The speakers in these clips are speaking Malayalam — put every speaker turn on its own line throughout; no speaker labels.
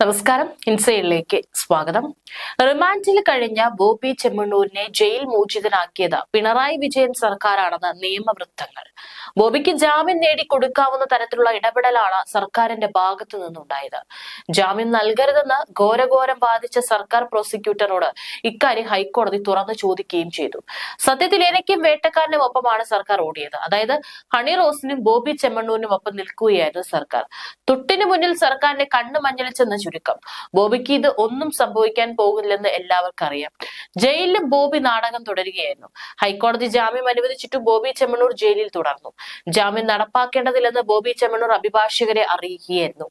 നമസ്കാരം. ഇൻസൈഡിലേക്ക് സ്വാഗതം. റിമാൻഡിൽ കഴിഞ്ഞ ബോബി ചെമ്മണ്ണൂരിനെ ജയിൽ മോചിതനാക്കിയത് പിണറായി വിജയൻ സർക്കാരാണെന്ന് നിയമവൃത്തങ്ങൾ. ബോബിക്ക് ജാമ്യം നേടിക്കൊടുക്കാവുന്ന തരത്തിലുള്ള ഇടപെടലാണ് സർക്കാരിന്റെ ഭാഗത്തു നിന്നുണ്ടായത്. ജാമ്യം നൽകരുതെന്ന് ഘോരഘോരം വാദിച്ച സർക്കാർ പ്രോസിക്യൂട്ടറോട് ഇക്കാര്യം ഹൈക്കോടതി തുറന്നു ചോദിക്കുകയും ചെയ്തു. സത്യത്തിൽ എനിക്കും വേട്ടക്കാരനും ഒപ്പമാണ് സർക്കാർ ഓടിയത്. അതായത് ഹണി റോസിനും ബോബി ചെമ്മണ്ണൂരിനും ഒപ്പം നിൽക്കുകയായിരുന്നു സർക്കാർ. തൊട്ടിനു മുന്നിൽ സർക്കാരിന്റെ കണ്ണു മഞ്ഞളിച്ചെന്ന് ചുരുക്കം. ബോബിക്ക് ഇത് ഒന്നും സംഭവിക്കാൻ പോകില്ലെന്ന് എല്ലാവർക്കും അറിയാം ജയിലിൽ ബോബി നാടകം തുടരുകയായിരുന്നു. ഹൈക്കോടതി ജാമ്യം അനുവദിച്ചിട്ടും ബോബി ചെമ്മണൂർ ജയിലിൽ തുടർന്നു. ജാമ്യം നടപ്പാക്കേണ്ടതില്ലെന്ന് ബോബി ചെമ്മണൂർ അഭിഭാഷകരെ അറിയിക്കുകയായിരുന്നു.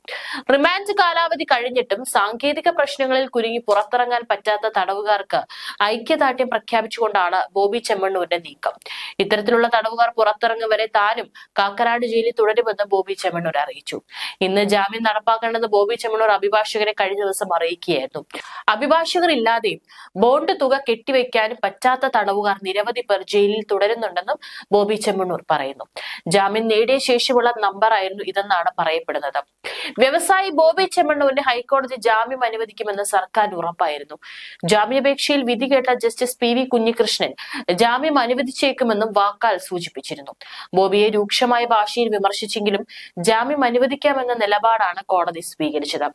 റിമാൻഡ് കാലാവധി കഴിഞ്ഞിട്ടും സാങ്കേതിക പ്രശ്നങ്ങളിൽ കുരുങ്ങി പുറത്തിറങ്ങാൻ പറ്റാത്ത തടവുകാർക്ക് ഐക്യദാർഢ്യം പ്രഖ്യാപിച്ചുകൊണ്ടാണ് ബോബി ചെമ്മണ്ണൂരിന്റെ നീക്കം. ഇത്തരത്തിലുള്ള തടവുകാർ പുറത്തിറങ്ങുവരെ താനും കാക്കനാട് ജയിലിൽ തുടരുമെന്ന് ബോബി ചെമ്മണ്ണൂർ അറിയിച്ചു. ഇന്ന് ജാമ്യം നടപ്പാക്കണമെന്ന് ബോബി ചെമ്മണ്ണൂർ അഭിഭാഷകരെ കഴിഞ്ഞ ദിവസം അറിയിക്കുകയായിരുന്നു. അഭിഭാഷകർ ഇല്ലാതെയും ബോണ്ട് തുക കെട്ടിവെക്കാനും പറ്റാത്ത തടവുകാർ നിരവധി പേർ ജയിലിൽ തുടരുന്നുണ്ടെന്നും ബോബി ചെമ്മണ്ണൂർ പറയുന്നു. ജാമ്യം നേടിയ ശേഷമുള്ള നമ്പർ ആയിരുന്നു ഇതെന്നാണ് പറയപ്പെടുന്നത്. വ്യവസായി ബോബി ചെമ്മണ്ണൂരിന് ഹൈക്കോടതി ജാമ്യം അനുവദിക്കുമെന്ന് സർക്കാർ ഉറപ്പായിരുന്നു. ജാമ്യാപേക്ഷയിൽ വിധി കേട്ട ജസ്റ്റിസ് പി വി കുഞ്ഞികൃഷ്ണൻ ജാമ്യം അനുവദിച്ചേക്കുമെന്നും വാക്കാൽ സൂചിപ്പിച്ചിരുന്നു. ബോബിയെ രൂക്ഷമായ ഭാഷയിൽ വിമർശിച്ചെങ്കിലും ജാമ്യം അനുവദിക്കാമെന്ന നിലപാടാണ് കോടതി സ്വീകരിച്ചത്.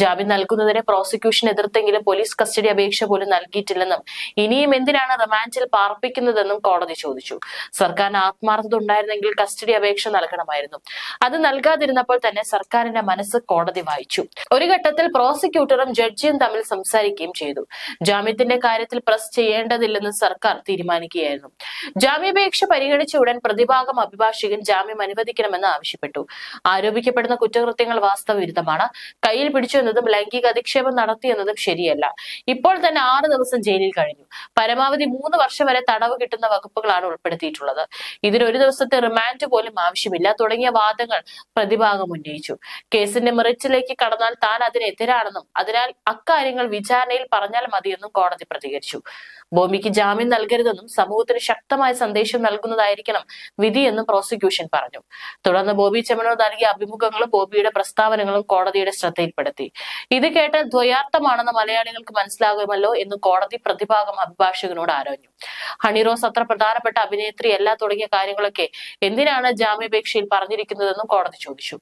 ജാമ്യം നൽകുന്നതിനെ പ്രോസിക്യൂഷൻ എതിർത്തെങ്കിലും പോലീസ് കസ്റ്റഡി അപേക്ഷ പോലും നൽകിയിട്ടില്ലെന്നും ഇനിയും എന്തിനാണ് റിമാൻഡിൽ പാർപ്പിക്കുന്നതെന്നും കോടതി ചോദിച്ചു. സർക്കാരിന് ആത്മാർത്ഥത ഉണ്ടായിരുന്നെങ്കിൽ കസ്റ്റഡി അപേക്ഷ നൽകണമായിരുന്നു. അത് നൽകാതിരുന്നപ്പോൾ തന്നെ സർക്കാരിന്റെ മനസ്സ് കോടതി വായിച്ചു. ഒരു ഘട്ടത്തിൽ പ്രോസിക്യൂട്ടറും ജഡ്ജിയും തമ്മിൽ സംസാരിക്കുകയും ചെയ്തു. ജാമ്യത്തിന്റെ കാര്യത്തിൽ പ്രസ് ചെയ്യേണ്ടതില്ലെന്ന് സർക്കാർ തീരുമാനിക്കുകയായിരുന്നു. ജാമ്യാപേക്ഷ പരിഗണിച്ച ഉടൻ പ്രതിഭാഗം അഭിഭാഷകൻ ജാമ്യം അനുവദിക്കണമെന്ന് ആവശ്യപ്പെട്ടു. ആരോപിക്കപ്പെടുന്ന കുറ്റകൃത്യങ്ങൾ വാസ്തവവിരുദ്ധമാണ്. കയ്യിൽ പിടിച്ചു എന്നതും ലൈംഗിക അധിക്ഷേപം നടത്തി എന്നതും ശരിയല്ല. ഇപ്പോൾ തന്നെ ആറ് ദിവസം ജയിലിൽ കഴിഞ്ഞു. പരമാവധി മൂന്ന് വർഷം വരെ തടവ് കിട്ടുന്ന വകുപ്പുകളാണ് ഉൾപ്പെടുത്തിയിട്ടുള്ളത്. ഇതിന് ഒരു ദിവസത്തെ റിമാൻഡ് പോലും ആവശ്യമില്ല. തുടങ്ങിയ വാദങ്ങൾ പ്രതിഭാഗം ഉന്നയിച്ചു. കേസിന്റെ മെറിറ്റിലേക്ക് കടന്നാൽ താൻ അതിനെതിരാണെന്നും അതിനാൽ അക്കാര്യങ്ങൾ വിചാരണയിൽ പറഞ്ഞാൽ മതിയെന്നും കോടതി പ്രതികരിച്ചു. ഭൂമിക്ക് ജാമ്യം നൽകരുതെന്നും സമൂഹത്തിന് ശക്തമായ സന്ദേശം നൽകുന്നതായിരിക്കണം വിധിയെന്നും പ്രോസിക്യൂഷൻ പറഞ്ഞു. തുടർന്ന് ബോബി ചെമ്മണൂർ നൽകിയ അഭിമുഖങ്ങളും ബോബിയുടെ പ്രസ്താവനകളും കോടതിയുടെ ശ്രദ്ധയിൽപ്പെടുത്തി. ഇത് കേട്ട് ദ്വയാർത്ഥമാണെന്ന് മലയാളികൾക്ക് മനസ്സിലാകുമല്ലോ എന്ന് കോടതി പ്രതിഭാഗം അഭിഭാഷകനോട് ആരോഞ്ഞു. ഹണിറോസ് അത്ര പ്രധാനപ്പെട്ട അഭിനേത്രി അല്ല തുടങ്ങിയ കാര്യങ്ങളൊക്കെ എന്തിനാണ് ജാമ്യാപേക്ഷയിൽ പറഞ്ഞിരിക്കുന്നതെന്നും കോടതി ചോദിച്ചു.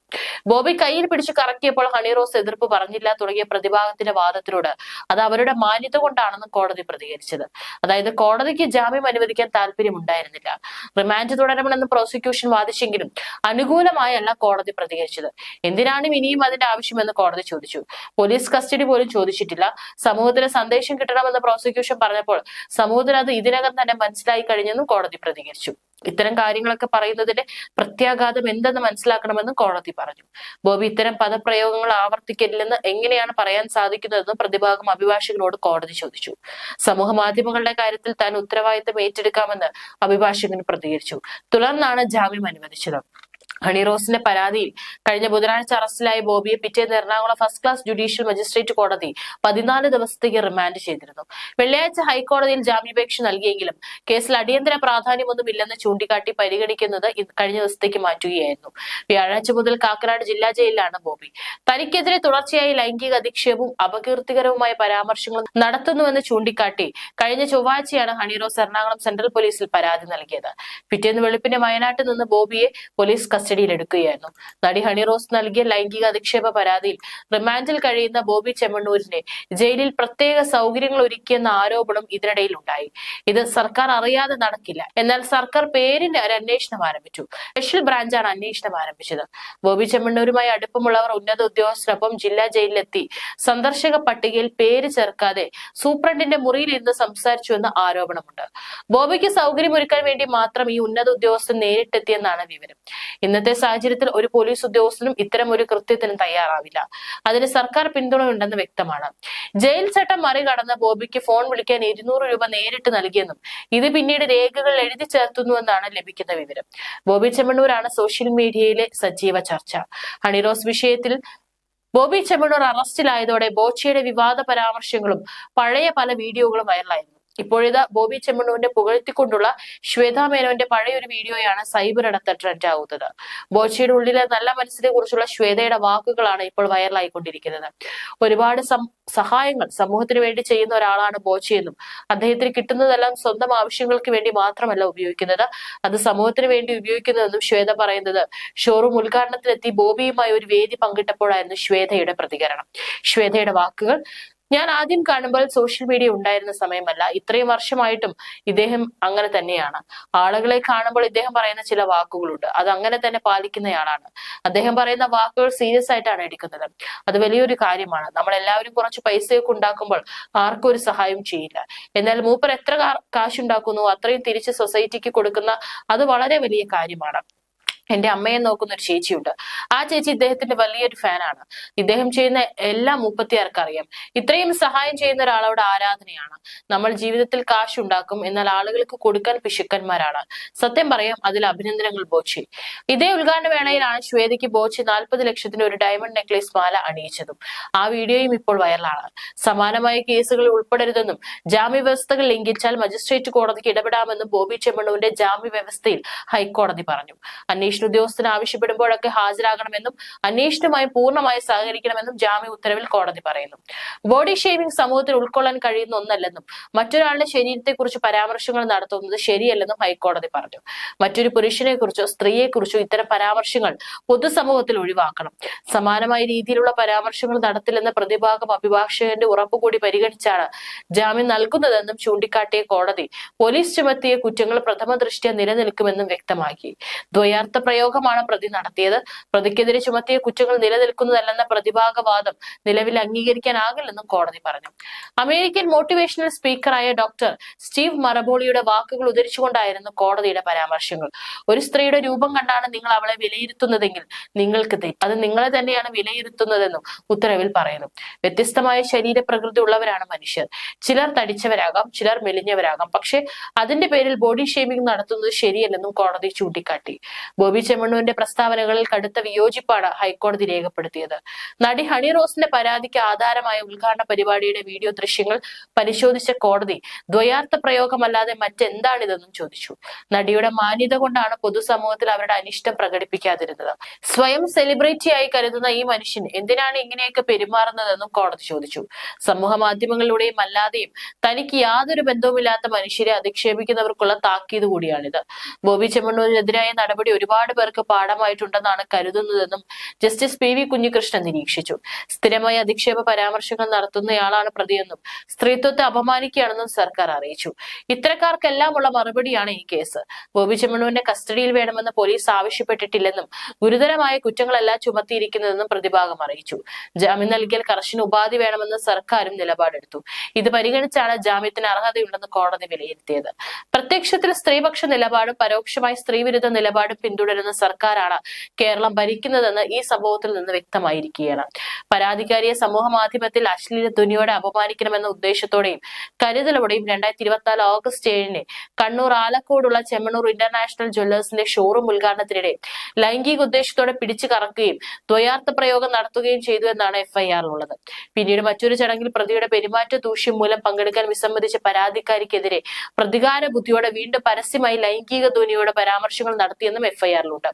ബോബി കയ്യിൽ പിടിച്ചു കറക്കിയപ്പോൾ ഹണിറോസ് എതിർപ്പ് പറഞ്ഞില്ല തുടങ്ങിയ പ്രതിഭാഗത്തിന്റെ വാദത്തിനോട്. അത് അവരുടെ മാന്യത കൊണ്ടാണെന്ന് കോടതി പ്രതികരിച്ചത്. അതായത് കോടതിക്ക് ജാമ്യം അനുവദിക്കാൻ താല്പര്യമുണ്ടായിരുന്നില്ല. റിമാൻഡ് തുടരണമെന്ന് പ്രോസിക്യൂഷൻ വാദിച്ചെങ്കിലും അനുകൂലമായല്ല കോടതി പ്രതികരിച്ചത്. എന്തിനാണ് ഇനിയും അതിന്റെ ആവശ്യമെന്ന് കോടതി ചോദിച്ചു. പോലീസ് കസ്റ്റഡി പോലും ചോദിച്ചിട്ടില്ല. സമൂഹത്തിന് സന്ദേശം കിട്ടണമെന്ന് പ്രോസിക്യൂഷൻ പറഞ്ഞപ്പോൾ സമൂഹത്തിന് അത് ഇതിനകം തന്നെ മനസ്സിലായി കഴിഞ്ഞെന്നും കോടതി പ്രതികരിച്ചു. ഇത്തരം കാര്യങ്ങളൊക്കെ പറയുന്നതിന്റെ പ്രത്യാഘാതം എന്തെന്ന് മനസ്സിലാക്കണമെന്നും കോടതി പറഞ്ഞു. ബോബി ഇത്തരം പദപ്രയോഗങ്ങൾ ആവർത്തിക്കില്ലെന്ന് എങ്ങനെയാണ് പറയാൻ സാധിക്കുന്നതെന്ന് പ്രതിഭാഗം അഭിഭാഷകനോട് കോടതി ചോദിച്ചു. സമൂഹ മാധ്യമങ്ങളുടെ കാര്യത്തിൽ താൻ ഉത്തരവാദിത്തം ഏറ്റെടുക്കാമെന്ന് അഭിഭാഷകൻ പ്രതികരിച്ചു. തുടർന്നാണ് ജാമ്യം അനുവദിച്ചത്. ഹണിറോസിന്റെ പരാതിയിൽ കഴിഞ്ഞ ബുധനാഴ്ച അറസ്റ്റിലായ ബോബിയെ പിറ്റേന്ന് Ernakulam first class judicial magistrate കോടതി പതിനാല് ദിവസത്തേക്ക് റിമാൻഡ് ചെയ്തിരുന്നു. വെള്ളിയാഴ്ച ഹൈക്കോടതിയിൽ ജാമ്യാപേക്ഷ നൽകിയെങ്കിലും കേസിൽ അടിയന്തര പ്രാധാന്യമൊന്നുമില്ലെന്ന് ചൂണ്ടിക്കാട്ടി പരിഗണിക്കുന്നത് കഴിഞ്ഞ ദിവസത്തേക്ക് മാറ്റുകയായിരുന്നു. വ്യാഴാഴ്ച മുതൽ കാക്കനാട് ജില്ലാ ജയിലിലാണ് ബോബി. തനിക്കെതിരെ തുടർച്ചയായി ലൈംഗിക അധിക്ഷേപവും അപകീർത്തികരവുമായ പരാമർശങ്ങളും നടത്തുന്നുവെന്ന് ചൂണ്ടിക്കാട്ടി കഴിഞ്ഞ ചൊവ്വാഴ്ചയാണ് ഹണിറോസ് എറണാകുളം സെൻട്രൽ പോലീസിൽ പരാതി നൽകിയത്. പിറ്റേന്ന് വെളുപ്പിന് വയനാട്ടിൽ നിന്ന് ബോബിയെ പോലീസ് കസ്റ്റഡിയിലെടുക്കുകയായിരുന്നു. നടി ഹണി റോസ് നൽകിയ ലൈംഗിക അധിക്ഷേപ പരാതിയിൽ റിമാൻഡിൽ കഴിയുന്ന ബോബി ചെമ്മണ്ണൂരിനെ ജയിലിൽ പ്രത്യേക സൗകര്യങ്ങൾ ഒരുക്കിയെന്ന ആരോപണം ഇതിനിടയിൽ ഉണ്ടായി ഇത് സർക്കാർ അറിയാതെ നടക്കില്ല. എന്നാൽ സർക്കാർ പേരിന് ഒരു അന്വേഷണം ആരംഭിച്ചു. സ്പെഷ്യൽ ബ്രാഞ്ചാണ് അന്വേഷണം ആരംഭിച്ചത്. ബോബി ചെമ്മണ്ണൂരുമായി അടുപ്പമുള്ളവർ ഉന്നത ഉദ്യോഗസ്ഥരൊപ്പം ജില്ലാ ജയിലിലെത്തി സന്ദർശക പട്ടികയിൽ പേര് ചേർക്കാതെ സൂപ്രണ്ടിന്റെ മുറിയിൽ ഇരുന്ന് സംസാരിച്ചുവെന്ന ആരോപണമുണ്ട്. ബോബിക്ക് സൗകര്യമൊരുക്കാൻ വേണ്ടി മാത്രം ഈ ഉന്നത ഉദ്യോഗസ്ഥൻ നേരിട്ടെത്തിയെന്നാണ് വിവരം. ഇന്നത്തെ സാഹചര്യത്തിൽ ഒരു പോലീസ് ഉദ്യോഗസ്ഥനും ഇത്തരം ഒരു കൃത്യത്തിനും തയ്യാറാവില്ല. അതിന് സർക്കാർ പിന്തുണയുണ്ടെന്ന് വ്യക്തമാണ്. ജയിൽ ചട്ടം മറികടന്ന് ബോബിക്ക് ഫോൺ വിളിക്കാൻ ഇരുന്നൂറ് രൂപ നേരിട്ട് നൽകിയെന്നും ഇത് പിന്നീട് രേഖകൾ എഴുതി ചേർത്തുന്നുവെന്നാണ് ലഭിക്കുന്ന വിവരം. ബോബി ചെമ്മണ്ണൂരാണ് സോഷ്യൽ മീഡിയയിലെ സജീവ ചർച്ച. ഹണിറോസ് വിഷയത്തിൽ ബോബി ചെമ്മണ്ണൂർ അറസ്റ്റിലായതോടെ ബോച്ചയുടെ വിവാദ പരാമർശങ്ങളും പഴയ പല വീഡിയോകളും വൈറലായിരുന്നു. ഇപ്പോഴിതാ ബോബി ചെമ്മണ്ണൂരിനെ പുകഴ്ത്തിക്കൊണ്ടുള്ള ശ്വേതാ മേനോന്റെ പഴയ ഒരു വീഡിയോയാണ് സൈബർ ഇടത്ത് ട്രെൻഡ് ആവുന്നത് ബോച്ചയുടെ ഉള്ളിലെ നല്ല മനസ്സിനെ കുറിച്ചുള്ള ശ്വേതയുടെ വാക്കുകളാണ് ഇപ്പോൾ വൈറലായിക്കൊണ്ടിരിക്കുന്നത്. ഒരുപാട് സഹായങ്ങൾ സമൂഹത്തിന് വേണ്ടി ചെയ്യുന്ന ഒരാളാണ് ബോച്ചയെന്നും അദ്ദേഹത്തിന് കിട്ടുന്നതെല്ലാം സ്വന്തം ആവശ്യങ്ങൾക്ക് വേണ്ടി മാത്രമല്ല ഉപയോഗിക്കുന്നത്. അത് സമൂഹത്തിന് വേണ്ടി ഉപയോഗിക്കുന്നതെന്നും ശ്വേത പറയുന്നത്. ഷോറൂം ഉദ്ഘാടനത്തിലെത്തി ബോബിയുമായി ഒരു വേദി പങ്കിട്ടപ്പോഴായിരുന്നു ശ്വേതയുടെ പ്രതികരണം. ശ്വേതയുടെ വാക്കുകൾ ഞാൻ ആദ്യം കാണുമ്പോൾ സോഷ്യൽ മീഡിയ ഉണ്ടായിരുന്ന സമയമല്ല. ഇത്രയും വർഷമായിട്ടും ഇദ്ദേഹം അങ്ങനെ തന്നെയാണ്. ആളുകളെ കാണുമ്പോൾ ഇദ്ദേഹം പറയുന്ന ചില വാക്കുകളുണ്ട്. അത് അങ്ങനെ തന്നെ പാലിക്കുന്നയാളാണ്. അദ്ദേഹം പറയുന്ന വാക്കുകൾ സീരിയസ് ആയിട്ടാണ് എടുക്കുന്നത്. അത് വലിയൊരു കാര്യമാണ്. നമ്മൾ എല്ലാവരും കുറച്ച് പൈസയൊക്കെ ഉണ്ടാക്കുമ്പോൾ ആർക്കും ഒരു സഹായം ചെയ്യില്ല. എന്നാൽ മൂപ്പർ എത്ര കാശുണ്ടാക്കുന്നു അത്രയും തിരിച്ച് സൊസൈറ്റിക്ക് കൊടുക്കുന്ന അത് വളരെ വലിയ കാര്യമാണ്. എന്റെ അമ്മയെ നോക്കുന്ന ഒരു ചേച്ചിയുണ്ട്. ആ ചേച്ചി ഇദ്ദേഹത്തിന്റെ വലിയൊരു ഫാനാണ്. ഇദ്ദേഹം ചെയ്യുന്ന എല്ലാ മുപ്പത്തിയാർക്ക് അറിയാം ഇത്രയും സഹായം ചെയ്യുന്ന ഒരാളോട് ആരാധനയാണ്. നമ്മൾ ജീവിതത്തിൽ കാശ് ഉണ്ടാക്കും എന്നാൽ ആളുകൾക്ക് കൊടുക്കാൻ പിശുക്കന്മാരാണ്. സത്യം പറയാം അതിൽ അഭിനന്ദനങ്ങൾ ബോച്ചി. ഇതേ ഉദ്ഘാടന വേളയിലാണ് ശ്വേതയ്ക്ക് ബോച്ചി നാൽപ്പത് ലക്ഷത്തിന് ഒരു ഡയമണ്ട് നെക്ലേസ് മാല അണിയിച്ചതും. ആ വീഡിയോയും ഇപ്പോൾ വൈറലാണ്. സമാനമായ കേസുകൾ ഉൾപ്പെടരുതെന്നും ജാമ്യ വ്യവസ്ഥകൾ ലംഘിച്ചാൽ മജിസ്ട്രേറ്റ് കോടതിക്ക് ഇടപെടാമെന്നും ബോബി ചെമ്മണ്ണുവിന്റെ ജാമ്യ വ്യവസ്ഥയിൽ ഹൈക്കോടതി പറഞ്ഞു. അന്വേഷണം അന്വേഷണ ഉദ്യോഗസ്ഥന് ആവശ്യപ്പെടുമ്പോഴൊക്കെ ഹാജരാകണമെന്നും അന്വേഷണവുമായി പൂർണമായി സഹകരിക്കണമെന്നും ജാമ്യ ഉത്തരവിൽ കോടതി പറയുന്നു. ബോഡി ഷേവിംഗ് സമൂഹത്തിൽ ഉൾക്കൊള്ളാൻ കഴിയുന്ന ഒന്നല്ലെന്നും മറ്റൊരാളുടെ ശരീരത്തെക്കുറിച്ച് പരാമർശങ്ങൾ നടത്തുന്നത് ശരിയല്ലെന്നും ഹൈക്കോടതി പറഞ്ഞു. മറ്റൊരു പുരുഷനെ കുറിച്ചോ സ്ത്രീയെ കുറിച്ചോ ഇത്തരം പരാമർശങ്ങൾ പൊതുസമൂഹത്തിൽ ഒഴിവാക്കണം. സമാനമായ രീതിയിലുള്ള പരാമർശങ്ങൾ നടത്തില്ലെന്ന പ്രതിഭാഗം അഭിഭാഷകന്റെ ഉറപ്പുകൂടി പരിഗണിച്ചാണ് ജാമ്യം നൽകുന്നതെന്നും ചൂണ്ടിക്കാട്ടിയ കോടതി പോലീസ് ചുമത്തിയ കുറ്റങ്ങൾ പ്രഥമ ദൃഷ്ടിയ നിലനിൽക്കുമെന്നും വ്യക്തമാക്കി. ദ്വയാർത്ഥ പ്രയോഗമാണ് പ്രതി നടത്തിയത്. പ്രതിക്കെതിരെ ചുമത്തിയ കുറ്റങ്ങൾ നിലനിൽക്കുന്നതല്ലെന്ന പ്രതിഭാഗവാദം നിലവിൽ അംഗീകരിക്കാനാകില്ലെന്നും കോടതി പറഞ്ഞു. അമേരിക്കൻ മോട്ടിവേഷണൽ സ്പീക്കറായ ഡോക്ടർ സ്റ്റീവ് മറബോളിയുടെ വാക്കുകൾ ഉദ്ധരിച്ചുകൊണ്ടായിരുന്നു കോടതിയുടെ പരാമർശങ്ങൾ. ഒരു സ്ത്രീയുടെ രൂപം കണ്ടാണ് നിങ്ങൾ അവളെ വിലയിരുത്തുന്നതെങ്കിൽ നിങ്ങൾക്ക് തെറ്റ്. അത് നിങ്ങളെ തന്നെയാണ് വിലയിരുത്തുന്നതെന്നും ഉത്തരവിൽ പറയുന്നു. വ്യത്യസ്തമായ ശരീരപ്രകൃതി ഉള്ളവരാണ് മനുഷ്യർ. ചിലർ തടിച്ചവരാകാം ചിലർ മെലിഞ്ഞവരാകാം. പക്ഷെ അതിന്റെ പേരിൽ ബോഡി ഷേമിംഗ് നടത്തുന്നത് ശരിയല്ലെന്നും കോടതി ചൂണ്ടിക്കാട്ടി. ബോബി ചെമ്മണ്ണൂരിന്റെ പ്രസ്താവനകളിൽ കടുത്ത വിയോജിപ്പാണ് ഹൈക്കോടതി രേഖപ്പെടുത്തിയത്. നടി ഹണി റോസിന്റെ പരാതിക്ക് ആധാരമായ ഉദ്ഘാടന പരിപാടിയുടെ വീഡിയോ ദൃശ്യങ്ങൾ പരിശോധിച്ച കോടതി ദ്വയാർത്ഥ പ്രയോഗമല്ലാതെ മറ്റെന്താണിതെന്നും ചോദിച്ചു. നടിയുടെ മാന്യത കൊണ്ടാണ് പൊതുസമൂഹത്തിൽ അവരുടെ അനിഷ്ടം പ്രകടിപ്പിക്കാതിരുന്നത്. സ്വയം സെലിബ്രിറ്റിയായി കരുതുന്ന ഈ മനുഷ്യൻ എന്തിനാണ് ഇങ്ങനെയൊക്കെ പെരുമാറുന്നതെന്നും കോടതി ചോദിച്ചു. സമൂഹ മാധ്യമങ്ങളിലൂടെയും അല്ലാതെയും തനിക്ക് യാതൊരു ബന്ധവുമില്ലാത്ത മനുഷ്യരെ അധിക്ഷേപിക്കുന്നവർക്കുള്ള താക്കീത് കൂടിയാണിത്. ബോബി ചെമ്മണ്ണൂരിനെതിരായ നടപടി ഒരുപാട് ഒരുപാട് പേർക്ക് പാഠമായിട്ടുണ്ടെന്നാണ് കരുതുന്നതെന്നും ജസ്റ്റിസ് പി വി കുഞ്ഞികൃഷ്ണൻ നിരീക്ഷിച്ചു. സ്ഥിരമായി അധിക്ഷേപ പരാമർശങ്ങൾ നടത്തുന്നയാളാണ് പ്രതിയെന്നും സ്ത്രീത്വത്തെ അപമാനിക്കുകയാണെന്നും സർക്കാർ അറിയിച്ചു. ഇത്തരക്കാർക്കെല്ലാമുള്ള മറുപടിയാണ് ഈ കേസ്. ബോബി ചെമ്മണുവിന്റെ കസ്റ്റഡിയിൽ വേണമെന്ന് പോലീസ് ആവശ്യപ്പെട്ടിട്ടില്ലെന്നും ഗുരുതരമായ കുറ്റങ്ങളല്ല ചുമത്തിയിരിക്കുന്നതെന്നും പ്രതിഭാഗം അറിയിച്ചു. ജാമ്യം നൽകിയാൽ കർശന ഉപാധി വേണമെന്ന് സർക്കാരും നിലപാടെടുത്തു. ഇത് പരിഗണിച്ചാണ് ജാമ്യത്തിന് അർഹതയുണ്ടെന്ന് കോടതി വിലയിരുത്തിയത്. പ്രത്യക്ഷത്തിൽ സ്ത്രീപക്ഷ നിലപാടും പരോക്ഷമായി സ്ത്രീവിരുദ്ധ നിലപാടും പിന്തുടരുന്നു വരുന്ന സർക്കാരാണ് കേരളം ഭരിക്കുന്നതെന്ന് ഈ സംഭവത്തിൽ നിന്ന് വ്യക്തമായിരിക്കുകയാണ്. പരാതിക്കാരിയെ സമൂഹ മാധ്യമത്തിൽ അശ്ലീല ധ്വനിയോടെ അപമാനിക്കണമെന്ന ഉദ്ദേശത്തോടെയും കരുതലോടെയും രണ്ടായിരത്തി ഇരുപത്തിനാല് ഓഗസ്റ്റ് ഏഴിന് കണ്ണൂർ ആലക്കോടുള്ള ചെമ്മണൂർ ഇന്റർനാഷണൽ ജ്വല്ലേഴ്സിന്റെ ഷോറൂം ഉദ്ഘാടനത്തിനിടെ ലൈംഗിക ഉദ്ദേശത്തോടെ പിടിച്ചു കറക്കുകയും ദ്വയാർത്ഥ പ്രയോഗം നടത്തുകയും ചെയ്തു എന്നാണ് എഫ്ഐആറിലുള്ളത് പിന്നീട് മറ്റൊരു ചടങ്ങിൽ പ്രതിയുടെ പെരുമാറ്റ ദൂഷ്യം മൂലം പങ്കെടുക്കാൻ വിസമ്മതിച്ച പരാതിക്കാരിക്കെതിരെ പ്രതികാര ബുദ്ധിയോടെ വീണ്ടും പരസ്യമായി ലൈംഗിക ധ്വനിയോടെ പരാമർശങ്ങൾ നടത്തിയെന്നും എഫ്ഐആർ ചെയ്യാറുണ്ട്.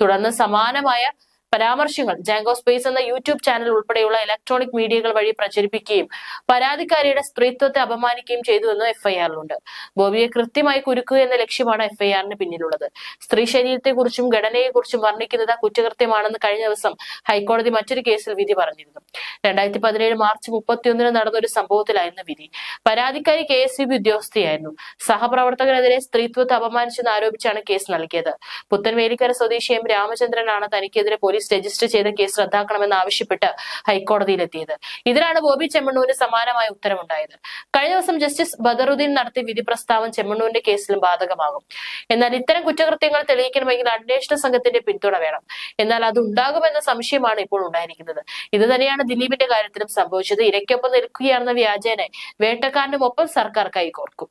തുടർന്ന് സമാനമായ പരാമർശങ്ങൾ ജാങ്കോ സ്പേസ് എന്ന യൂട്യൂബ് ചാനൽ ഉൾപ്പെടെയുള്ള ഇലക്ട്രോണിക് മീഡിയകൾ വഴി പ്രചരിപ്പിക്കുകയും പരാതിക്കാരിയുടെ സ്ത്രീത്വത്തെ അപമാനിക്കുകയും ചെയ്തുവെന്നും എഫ്ഐആറിലുണ്ട്. ബോബിയെ കൃത്യമായി കുരുക്കുക എന്ന ലക്ഷ്യമാണ് എഫ്ഐആറിന് പിന്നിലുള്ളത്. സ്ത്രീ ശരീരത്തെക്കുറിച്ചും ഘടനയെക്കുറിച്ചും വർണിക്കുന്നത് കുറ്റകൃത്യമാണെന്ന് കഴിഞ്ഞ ദിവസം ഹൈക്കോടതി മറ്റൊരു കേസിൽ വിധി പറഞ്ഞിരുന്നു. രണ്ടായിരത്തി പതിനേഴ് മാർച്ച് മുപ്പത്തിയൊന്നിന് നടന്ന ഒരു സംഭവത്തിലായിരുന്നു വിധി. പരാതിക്കാരി കെ എസ് ബി ഉദ്യോഗസ്ഥയായിരുന്നു. സഹപ്രവർത്തകനെതിരെ സ്ത്രീത്വത്തെ അപമാനിച്ചെന്ന് ആരോപിച്ചാണ് കേസ് നൽകിയത്. പുത്തൻവേലിക്കര സ്വദേശി എം രാമചന്ദ്രനാണ് തനിക്കെതിരെ പോലീസ് പോലീസ് രജിസ്റ്റർ ചെയ്ത കേസ് റദ്ദാക്കണമെന്ന് ആവശ്യപ്പെട്ട് ഹൈക്കോടതിയിലെത്തിയത്. ഇതിനാണ് ബോബി ചെമ്മണ്ണൂരിന് സമാനമായ ഉത്തരവുണ്ടായത്. കഴിഞ്ഞ ദിവസം ജസ്റ്റിസ് ബദറുദ്ദീൻ നടത്തിയ വിധി പ്രസ്താവം ചെമ്മണ്ണൂരിന്റെ കേസിലും ബാധകമാകും. എന്നാൽ ഇത്തരം കുറ്റകൃത്യങ്ങൾ തെളിയിക്കണമെങ്കിൽ അന്വേഷണ സംഘത്തിന്റെ പിന്തുണ വേണം. എന്നാൽ അത് ഉണ്ടാകുമെന്ന സംശയമാണ് ഇപ്പോൾ ഉണ്ടായിരിക്കുന്നത്. ഇത് തന്നെയാണ് ദിലീപിന്റെ കാര്യത്തിലും സംഭവിച്ചത്. ഇരയ്ക്കൊപ്പം നിൽക്കുകയാണെന്ന വ്യാജേനെ വേട്ടക്കാരനും ഒപ്പം സർക്കാർ കൈകോർക്കും.